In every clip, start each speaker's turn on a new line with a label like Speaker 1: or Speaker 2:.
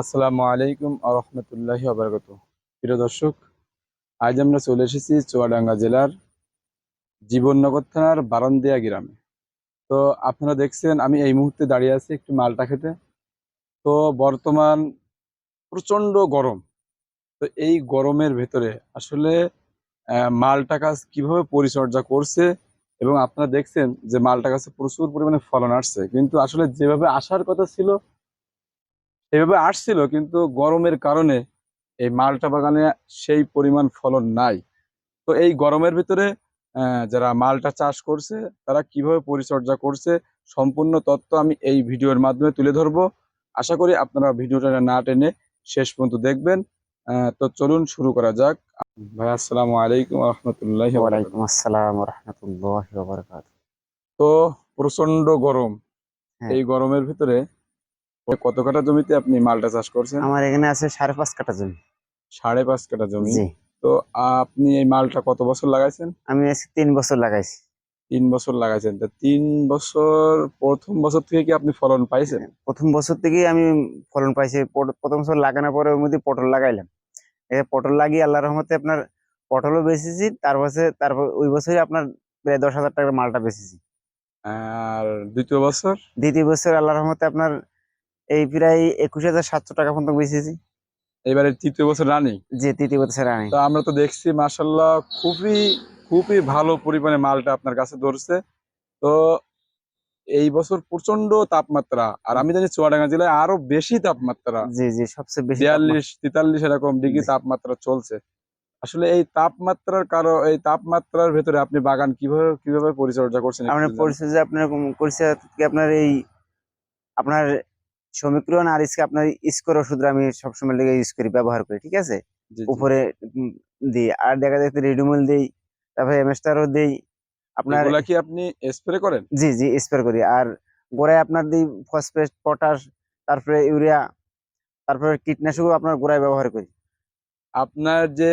Speaker 1: আসসালামু আলাইকুম আরহামতুল্লাহি আবরকাত প্রিয় দর্শক, আজ আমরা চলে এসেছি চুয়াডাঙ্গা জেলার জীবননগর থানার বারান্দিয়া গ্রামে। তো আপনারা দেখছেন, আমি এই মুহূর্তে দাঁড়িয়ে আছি একটু মালটা খেতে। তো বর্তমান প্রচণ্ড গরম। তো এই গরমের ভেতরে আসলে মালটা গাছ কীভাবে পরিচর্যা করছে এবং আপনারা দেখছেন যে মালটা গাছে প্রচুর পরিমাণে ফলন আসছে। কিন্তু আসলে যেভাবে আসার কথা ছিল এভাবে আসছিল কিন্তু গরমের কারণে এই মালটা বাগানে সেই পরিমাণ ফলন নাই। তো এই গরমের ভিতরে যারা মালটা চাষ করছে তারা কীভাবে পরিচর্যা করছে সম্পূর্ণ তথ্য আমি এই ভিডিওর মাধ্যমে তুলে ধরবো। আশা করি আপনারা ভিডিওটা না টেনে শেষ পর্যন্ত দেখবেন। আহ, তো চলুন শুরু করা যাক। ভাই আসসালামু আলাইকুম রহমতুল্লাহ
Speaker 2: ওয়ালাইকুম আসসালাম রহমতুল্লাহ
Speaker 1: তো প্রচণ্ড গরম।
Speaker 2: হ্যাঁ।
Speaker 1: এই গরমের ভিতরে কত কাঠা জমিতে আপনি মালটা চাষ করছেন?
Speaker 2: আমার এখানে আছে সাড়ে পাঁচ কাঠা জমি।
Speaker 1: সাড়ে পাঁচ কাঠা জমি। তো আপনি এই মালটা কত বছর লাগাইছেন?
Speaker 2: আমি আজকে তিন বছর লাগাইছি।
Speaker 1: তিন বছর লাগাইছেন। তা তিন বছর প্রথম বছর থেকে কি আপনি ফলন পাইছেন?
Speaker 2: প্রথম বছর থেকেই আমি ফলন পাইছি। প্রথম বছর লাগানোর পরে ওর মধ্যে পটল লাগাইলাম। পটল লাগিয়ে আল্লাহ রহমতে আপনার পটলও বেচেছি। তার বছর তারপর ওই বছরই আপনার প্রায় দশ হাজার টাকার মালটা বেচেছি।
Speaker 1: আর দ্বিতীয় বছর?
Speaker 2: দ্বিতীয় বছর আল্লাহ রহমতে আপনার এই প্রায় একুশ হাজার সাতশো টাকা পর্যন্ত বেচেছি।
Speaker 1: এবারে তৃতীয় বছর রানিং?
Speaker 2: যে তৃতীয় বছর আনি
Speaker 1: তো আমরা তো দেখছি মাসাল্লাহ খুবই খুবই ভালো পরিমাণে মালটা আপনার কাছে ধরছে। তো এই বছর প্রচণ্ড তাপমাত্রা আর আমি জানি চুয়াডাঙ্গা জেলায় আরও বেশি তাপমাত্রা।
Speaker 2: জি জি সবচেয়ে বেশি
Speaker 1: বিয়াল্লিশ তেতাল্লিশ এরকম ডিগ্রি তাপমাত্রা চলছে। আসলে এই তাপমাত্রার কারও এই তাপমাত্রার ভেতরে আপনি বাগান কীভাবে কীভাবে পরিচর্যা করছেন
Speaker 2: আপনার। পরিচর্যা আপনার থেকে আপনার এই আপনার সমীকরণ আর ইসকে আপনার স্কোর ওষুধ আমি সবসময় লেগে ইউজ করি ব্যবহার করি ঠিক আছে। উপরে দিই আর দেখা যাচ্ছে রেডিমল দিই তারপরে এমএসটারও দিই আপনার
Speaker 1: এগুলা কি আপনি স্প্রে করেন?
Speaker 2: জি জি স্প্রে করি আর গোড়ায় আপনার দিই ফসফেট পটাশ তারপরে ইউরিয়া তারপরে কীটনাশকও আপনার গোড়ায় ব্যবহার করি।
Speaker 1: আপনার যে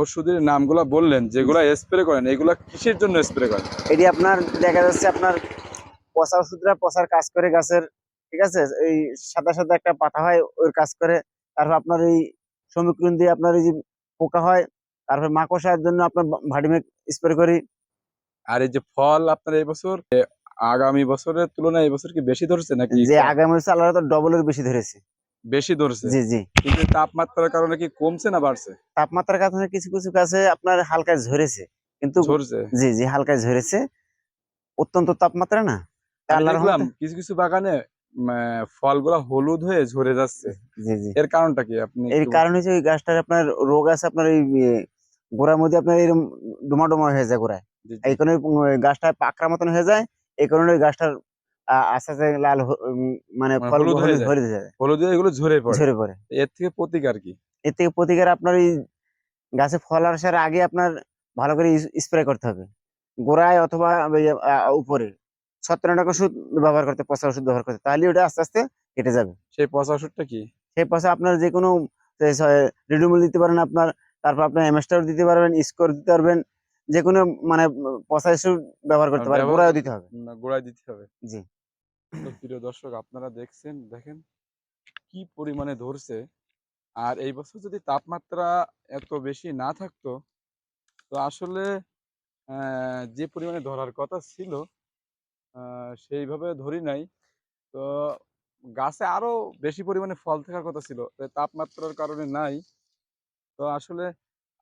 Speaker 1: ওষুধের নামগুলা বললেন যেগুলা স্প্রে করেন এগুলা কিসের জন্য স্প্রে করেন?
Speaker 2: এটি আপনার দেখা যাচ্ছে আপনার পচা ওষুধরা পচার কাজ করে গাছের ঠিক আছে? এই সাদা সাদা একটা পাতা হয় ওর কাজ করে। তারপর আপনার এই সমীকরণ দিয়ে আপনার এই যে পোকা হয় তারপর মাকড়সার জন্য আপনার ভাডিমেক স্প্রে করি।
Speaker 1: আর এই যে ফল আপনার এই বছর আগামী বছরের তুলনায় এই বছর কি বেশি ধরছে নাকি?
Speaker 2: যে আগামী বছর আল্লাহ তো ডবলের বেশি ধরেছে।
Speaker 1: বেশি ধরছে?
Speaker 2: জি জি।
Speaker 1: কিন্তু তাপমাত্রার কারণে কি কমছে না বাড়ছে?
Speaker 2: তাপমাত্রার কারণে কিছু কিছু গাছে আপনার হালকা ঝরেছে। কিন্তু
Speaker 1: ঝরছে?
Speaker 2: জি জি হালকা ঝরেছে। অত্যন্ত তাপমাত্রা না।
Speaker 1: কিছু কিছু বাগানে ফলগুলা হলুদ হয়ে ঝরে যাচ্ছে।
Speaker 2: জি জি।
Speaker 1: এর কারণটা কি? আপনি
Speaker 2: এর কারণ হচ্ছে ওই গাছটার আপনার রোগ আছে আপনার এই এ, গোড়ার মধ্যে আপনার এরকম ডোমা ডোমা হয়ে যায় গোড়ায়। এই কারণে গাছটা পাকড়া মতন হয়ে যায় এই কারণে ওই গাছটার আস্তে আস্তে লাল মানে
Speaker 1: মানে
Speaker 2: ফল
Speaker 1: হলুদ
Speaker 2: হলুদ
Speaker 1: যায়। হলুদ হয়ে এগুলো ঝরে পড়ে।
Speaker 2: ঝরে পড়ে।
Speaker 1: এর থেকে প্রতিকার কি?
Speaker 2: এর থেকে প্রতিকার আপনার ওই গাছে ফল আসার আগে আপনার ভালো করে স্প্রে করতে হবে। গোড়ায় অথবা ওই, উপরে ছত্রাক ওষুধ ব্যবহার করতে পচা ওষুধ ব্যবহার করতে তাহলে ওটা আস্তে আস্তে কেটে যাবে।
Speaker 1: সেই পচা ওষুধটা কি?
Speaker 2: সেই পচা আপনার যে কোনো রিডুমল দিতে পারেন আপনার তারপর আপনার এমএসটার দিতে পারবেন স্কোর দিতে পারবেন যে কোনো মানে পচা ওষুধ ব্যবহার করতে পারেন গোড়ায় দিতে হবে।
Speaker 1: না, গোড়ায় দিতে হবে।
Speaker 2: জি।
Speaker 1: প্রিয় দর্শক আপনারা দেখছেন দেখেন কি পরিমাণে ধরছে। আর এই বছর যদি তাপমাত্রা এত বেশি না থাকতো তো আসলে আহ, যে পরিমাণে ধরার কথা ছিল সেইভাবে ধরি নাই। তো গাছে আরও বেশি পরিমাণে ফল থাকার কথা ছিল তাপমাত্রার কারণে নাই। তো আসলে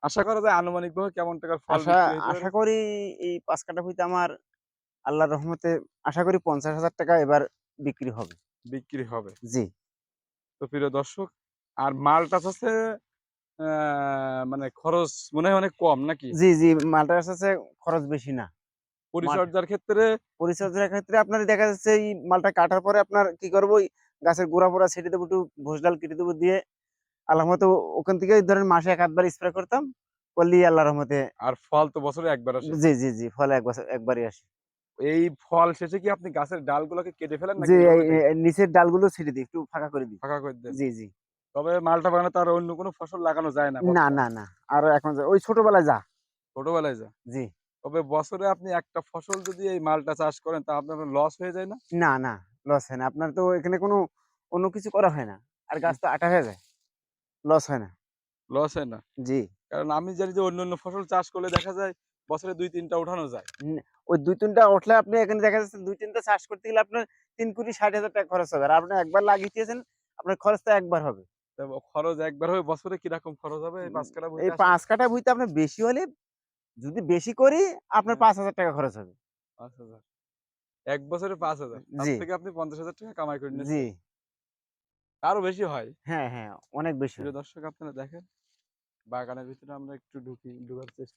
Speaker 1: আশা করা যায় আনুমানিকভাবে কেমন টাকার ফল
Speaker 2: আশা করি এই পাঁচ কাটা হইতে আমার আল্লাহর রহমতে আশা করি পঞ্চাশ হাজার টাকা এবার বিক্রি হবে।
Speaker 1: বিক্রি হবে।
Speaker 2: জি।
Speaker 1: তো প্রিয় দর্শক আর মালটা হচ্ছে আহ, মানে খরচ মনে হয় অনেক কম নাকি?
Speaker 2: জি জি মালটা কাছে খরচ বেশি না।
Speaker 1: পরিচর্যার ক্ষেত্রে
Speaker 2: পরিচর্যার ক্ষেত্রে আপনার দেখা যাচ্ছে এই মালটা কাটার পরে আপনার কি করব? গাছের গোড়া পোড়া ছেটে দেবো একটু ভোজ ডাল কেটে দেবো দিয়ে আল্লাহ মতো ওখান থেকে ধরেন মাসে এক আধবার স্প্রে করতাম করলেই আল্লাহ রহমতে
Speaker 1: আর ফল তো বছরে একবার আসে।
Speaker 2: জি জি জি ফল এক বছর একবারই আসে।
Speaker 1: এই ফল শেষে কি আপনি গাছের ডালগুলোকে কেটে ফেলেন থাকে?
Speaker 2: নিচের ডালগুলো ছেড়ে দিই একটু ফাঁকা করে দিই।
Speaker 1: ফাঁকা করে দেন।
Speaker 2: জি জি।
Speaker 1: তবে মালটা বাগানে আর অন্য কোনো ফসল লাগানো যায় না
Speaker 2: না না না আর এখন ওই ছোটবেলায় যা।
Speaker 1: ছোটবেলায় যা।
Speaker 2: জি।
Speaker 1: তবে বছরে আপনি একটা ফসল যদি এই মালটা চাষ করেন তা আপনার লস হয়ে যায় না?
Speaker 2: না না লস হয় না। আপনার তো এখানে কোনো অন্য কিছু করা হয় না। আর গাছ তো আটা হয়ে যায়। লস হয় না।
Speaker 1: লস হয় না?
Speaker 2: জি।
Speaker 1: কারণ আমি জানি যে অন্য অন্য ফসল চাষ করলে দেখা যায় বছরে দুই তিনটা উঠানো যায়।
Speaker 2: ওই দুই তিনটা উঠলে আপনি এখানে দেখা যাচ্ছে দুই তিনটা চাষ করতে গেলে আপনার তিন কোটি ষাট হাজার টাকা খরচ হবে। আর আপনি একবার লাগিয়েছেন আপনার খরচটা একবার হবে।
Speaker 1: খরচ একবার হবে বছরে কীরকম খরচ হবে? এই পাঁচ কাটা
Speaker 2: এই পাঁচ ভুইতে আপনার বেশি হলে যদি বেশি করি আপনার
Speaker 1: হ্যাঁ।
Speaker 2: পাঁচ হাজার টাকা খরচ হবে।
Speaker 1: পাঁচ হাজার। এক বছরে পাঁচ হাজার। থেকে আপনি পঞ্চাশ হাজার টাকা কামাই করে নিয়েছেন
Speaker 2: জি
Speaker 1: আরও বেশি হয়।
Speaker 2: হ্যাঁ হ্যাঁ অনেক বেশি
Speaker 1: দর্শক আপনারা দেখেন বাগানের ভিতরে আমরা একটু ঢুকি ঢুকার চেষ্টা